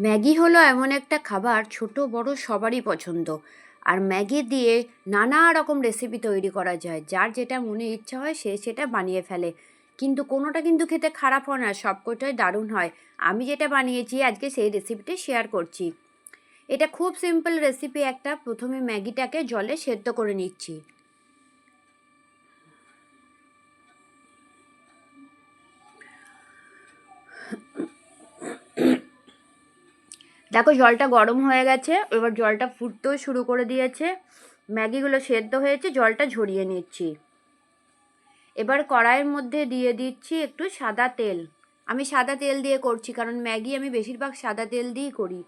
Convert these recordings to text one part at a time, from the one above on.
Maggi হলো এমন একটা খাবার ছোট, বড়, সবারই পছন্দ। আর ম্যাগি দিয়ে নানা রকম রেসিপি তৈরি করা যায়। যার যেটা মনে ইচ্ছা হয়, সে সেটা বানিয়ে ফেলে। কিন্তু কোনোটা কিন্তু খেতে খারাপ হয় না, সবকটাই দারুণ হয়। আমি যেটা বানিয়েছি, আজকে সেই রেসিপিটি শেয়ার করছি। এটা খুব সিম্পল রেসিপি একটা। প্রথমে ম্যাগিটাকে জলে সেদ্ধ করে নিচ্ছি। দেখো, জলটা গরম হয়ে গেছে, এবার জলটা ফুটতেও শুরু করে দিয়েছে। ম্যাগিগুলো সেদ্ধ হয়েছে, জলটা ঝরিয়ে নিচ্ছি। এবার কড়াইয়ের মধ্যে দিয়ে দিচ্ছি একটু সাদা তেল। আমি সাদা তেল দিয়ে করছি, কারণ ম্যাগি আমি বেশিরভাগ সাদা তেল দিয়েই করি,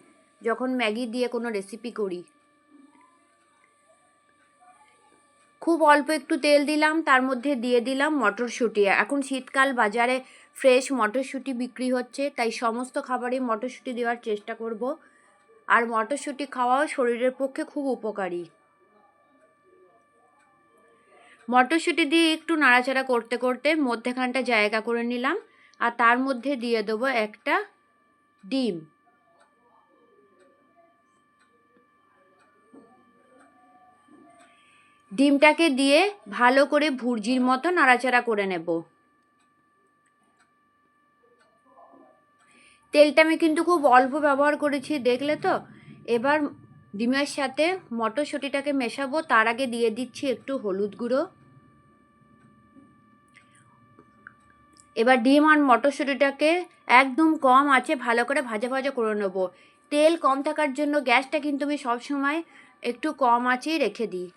যখন ম্যাগি দিয়ে কোনো রেসিপি করি। খুব অল্প একটু তেল দিলাম, তার মধ্যে দিয়ে দিলাম মটরশুঁটি। এখন শীতকাল, বাজারে ফ্রেশ মটরশুঁটি বিক্রি হচ্ছে, তাই সমস্ত খাবারে মটরশুঁটি দেওয়ার চেষ্টা করব। আর মটরশুঁটি খাওয়াও শরীরের পক্ষে খুব উপকারী। মটরশুঁটি দিয়ে একটু নাড়াচাড়া করতে করতে মধ্যেখানটা জায়গা করে নিলাম, আর তার মধ্যে দিয়ে দেবো একটা ডিম। ডিমটাকে দিয়ে ভালো করে ভুর্জির মতো নাড়াচাড়া করে নেব। তেলটা আমি কিন্তু খুব অল্প ব্যবহার করেছি, দেখলে তো? এবার ডিমের সাথে মটরশুঁটিটাকে মেশাবো, তার আগে দিয়ে দিচ্ছি একটু হলুদ গুঁড়ো। এবার ডিম আর মটরশুঁটিটাকে একদম কম আছে, ভালো করে ভাজা ভাজা করে নেব। তেল কম থাকার জন্য গ্যাসটা কিন্তু আমি সবসময় একটু কম আছেই রেখে দিই।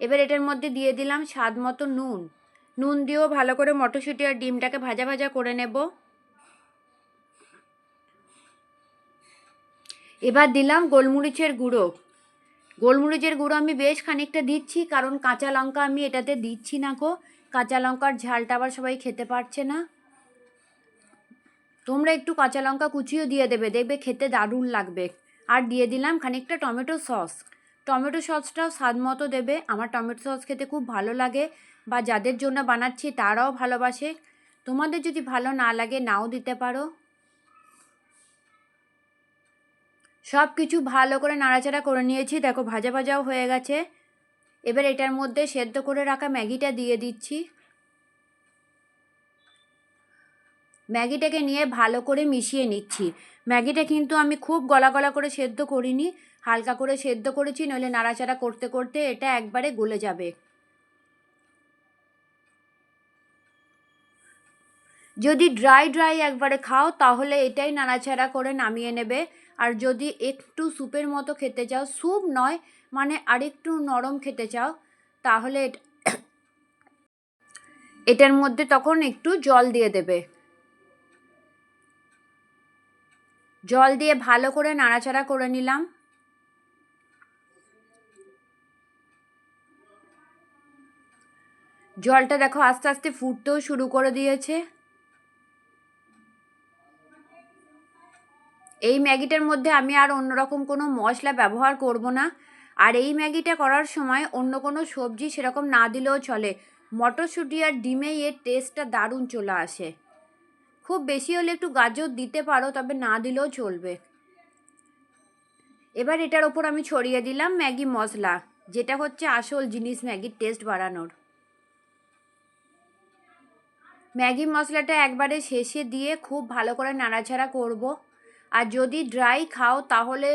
এবার এটার মধ্যে দিয়ে দিলাম স্বাদ মতো নুন। নুন দিয়েও ভালো করে মটরশুঁটি আর ডিমটাকে ভাজা ভাজা করে নেব। এবার দিলাম গোলমরিচের গুঁড়ো। গোলমরিচের গুঁড়ো আমি বেশ খানিকটা দিচ্ছি, কারণ কাঁচা লঙ্কা আমি এটাতে দিচ্ছি না গো। কাঁচা লঙ্কার ঝালটা আবার সবাই খেতে পারছে না। তোমরা একটু কাঁচা লঙ্কা কুচিও দিয়ে দেবে, দেখবে খেতে দারুণ লাগবে। আর দিয়ে দিলাম খানিকটা টমেটো সস। টমেটো সসটাও স্বাদ মতো দেবে। আমার টমেটো সস খেতে খুব ভালো লাগে বা যাদের জন্য বানাচ্ছি তারাও ভালোবাসে। তোমাদের যদি ভালো না লাগে নাও দিতে পারো। সব কিছু ভালো করে নাড়াচাড়া করে নিয়েছি। দেখো, ভাজা ভাজাও হয়ে গেছে। এবার এটার মধ্যে সেদ্ধ করে রাখা ম্যাগিটা দিয়ে দিচ্ছি। ম্যাগিটাকে নিয়ে ভালো করে মিশিয়ে নিচ্ছি। ম্যাগিটা কিন্তু আমি খুব গলা গলা করে সেদ্ধ করিনি। হালকা করে সেদ্ধ করেছি, নইলে নাড়াচাড়া করতে করতে এটা একবারে গলে যাবে। যদি ড্রাই ড্রাই একবারে খাও, তাহলে এটাই নাড়াচাড়া করে নামিয়ে নেবে। আর যদি একটু স্যুপের মতো খেতে চাও স্যুপ নয় মানে আরেকটু নরম খেতে চাও, তাহলে এটার মধ্যে তখন একটু জল দিয়ে দেবে। জল দিয়ে ভালো করে নাড়াচাড়া করে নিলাম। জলটা দেখো আস্তে আস্তে ফুটতেও শুরু করে দিয়েছে। এই ম্যাগিটার মধ্যে আমি আর অন্যরকম কোনো মশলা ব্যবহার করব না। আর এই ম্যাগিটা করার সময় অন্য কোনো সবজি সেরকম না দিলেও চলে। মটরশুঁটি আর ডিমেই এর টেস্টটা দারুণ চলে আসে। খুব বেশি হলে একটু গাজর দিতে পারো, তবে না দিলেও চলবে। এবার এটার ওপর আমি ছড়িয়ে দিলাম ম্যাগি মশলা, যেটা হচ্ছে আসল জিনিস ম্যাগির টেস্ট বাড়ানোর। ম্যাগি মশলাটা একবারে শেষে দিয়ে খুব ভালো করে নাড়াচাড়া করব। আর যদি ড্রাই খাও, তাহলে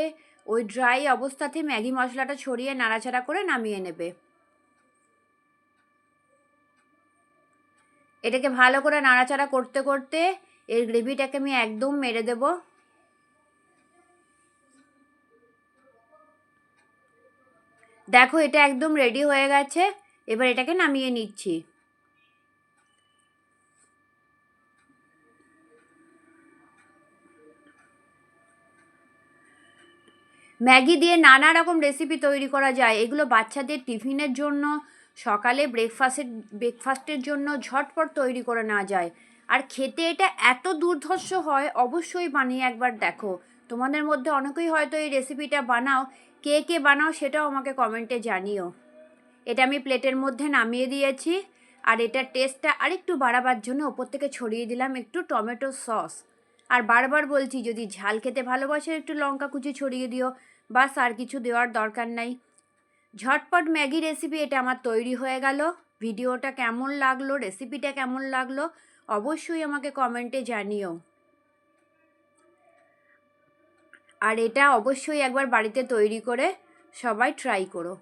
ওই ড্রাই অবস্থাতে ম্যাগি মশলাটা ছড়িয়ে নাড়াচাড়া করে নামিয়ে নেবে। এটাকে ভালো করে নাড়াচাড়া করতে করতে এর গ্রেভিটাকে আমি একদম মেরে দেব। দেখো, এটা একদম রেডি হয়ে গেছে। এবার এটাকে নামিয়ে নিচ্ছি। ম্যাগি দিয়ে নানা রকম রেসিপি তৈরি করা যায়। এগুলো বাচ্চাদের টিফিনের জন্য, সকালে ব্রেকফাস্টের ব্রেকফাস্টের জন্য ঝটপট তৈরি করে নেওয়া যায়। আর খেতে এটা এত দুর্ধর্ষ হয়, অবশ্যই বানিয়ে একবার দেখো। তোমাদের মধ্যে অনেকেই হয়তো এই রেসিপিটা বানাও। কে কে বানাও সেটাও আমাকে কমেন্টে জানিও। এটা আমি প্লেটের মধ্যে নামিয়ে দিয়েছি। আর এটার টেস্টটা আরেকটু বাড়াবার জন্য ওপর থেকে ছড়িয়ে দিলাম একটু টমেটো সস। আর বারবার বলছি, যদি ঝাল খেতে ভালোবাসে একটু লঙ্কা কুচি ছড়িয়ে দিও। বাস আর কিছু দেওয়ার দরকার নাই। ঝটপট ম্যাগি রেসিপি এটা আমার তৈরি হয়ে গেল। ভিডিওটা কেমন লাগল রেসিপিটা কেমন লাগল, অবশ্যই আমাকে কমেন্টে জানিও। আর এটা অবশ্যই একবার বাড়িতে তৈরি করে সবাই ট্রাই করো।